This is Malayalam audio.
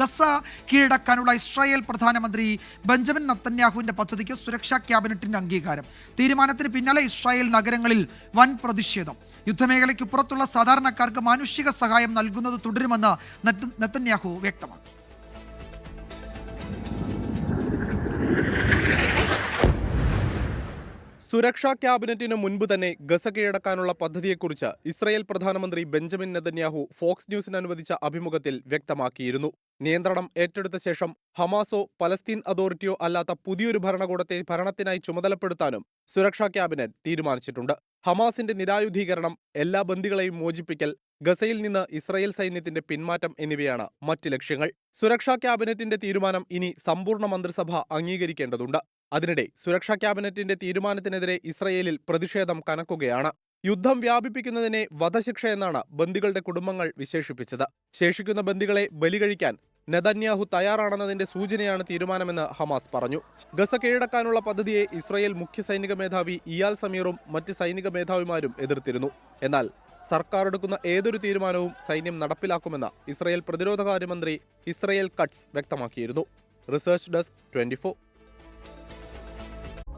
ഗസ കീഴടക്കാനുള്ള ഇസ്രായേൽ പ്രധാനമന്ത്രി ബെഞ്ചമിൻ നത്തന്യാഹുവിന്റെ പദ്ധതിക്ക് സുരക്ഷാ ക്യാബിനറ്റിന്റെ അംഗീകാരം. തീരുമാനത്തിന് പിന്നാലെ ഇസ്രായേൽ നഗരങ്ങളിൽ വൻ പ്രതിഷേധം. യുദ്ധമേഖലയ്ക്ക് പുറത്തുള്ള സാധാരണക്കാർക്ക് മാനുഷിക സഹായം നൽകുന്നത് തുടരുമെന്ന് നത്തന്യാഹു വ്യക്തമാക്കി. സുരക്ഷാ ക്യാബിനറ്റിന് മുൻപ് തന്നെ ഗസ കീഴടക്കാനുള്ള പദ്ധതിയെക്കുറിച്ച് ഇസ്രയേൽ പ്രധാനമന്ത്രി ബെഞ്ചമിൻ നെതന്യാഹു ഫോക്സ് ന്യൂസിന് അനുവദിച്ച അഭിമുഖത്തിൽ വ്യക്തമാക്കിയിരുന്നു. നിയന്ത്രണം ഏറ്റെടുത്ത ശേഷം ഹമാസോ പലസ്തീൻ അതോറിറ്റിയോ അല്ലാത്ത പുതിയൊരു ഭരണകൂടത്തെ ഭരണത്തിനായി ചുമതലപ്പെടുത്താനും സുരക്ഷാ ക്യാബിനറ്റ് തീരുമാനിച്ചിട്ടുണ്ട്. ഹമാസിന്റെ നിരായുധീകരണം എല്ലാ ബന്ദികളെയും മോചിപ്പിക്കൽ ഗസയിൽ നിന്ന് ഇസ്രയേൽ സൈന്യത്തിന്റെ പിന്മാറ്റം എന്നിവയാണ് മറ്റ് ലക്ഷ്യങ്ങൾ. സുരക്ഷാ ക്യാബിനറ്റിന്റെ തീരുമാനം ഇനി സമ്പൂർണ മന്ത്രിസഭ അംഗീകരിക്കേണ്ടതുണ്ട്. അതിനിടെ സുരക്ഷാ ക്യാബിനറ്റിന്റെ തീരുമാനത്തിനെതിരെ ഇസ്രയേലിൽ പ്രതിഷേധം കനക്കുകയാണ്. യുദ്ധം വ്യാപിപ്പിക്കുന്നതിനെ വധശിക്ഷ എന്നാണ് ബന്ദികളുടെ കുടുംബങ്ങൾ വിശേഷിപ്പിച്ചത്. ശേഷിക്കുന്ന ബന്ദികളെ ബലികഴിക്കാൻ നെതന്യാഹു തയ്യാറാണെന്നതിന്റെ സൂചനയാണ് തീരുമാനമെന്ന് ഹമാസ് പറഞ്ഞു. ഗസ കീഴടക്കാനുള്ള പദ്ധതിയെ ഇസ്രയേൽ മുഖ്യ സൈനിക മേധാവി ഇയാൽ സമീറും മറ്റ് സൈനിക മേധാവിമാരും എതിർത്തിരുന്നു. എന്നാൽ സർക്കാർ എടുക്കുന്ന ഏതൊരു തീരുമാനവും സൈന്യം നടപ്പിലാക്കുമെന്ന് ഇസ്രയേൽ പ്രതിരോധകാര്യമന്ത്രി ഇസ്രയേൽ കട്ട്സ് വ്യക്തമാക്കിയിരുന്നു. Research desk twenty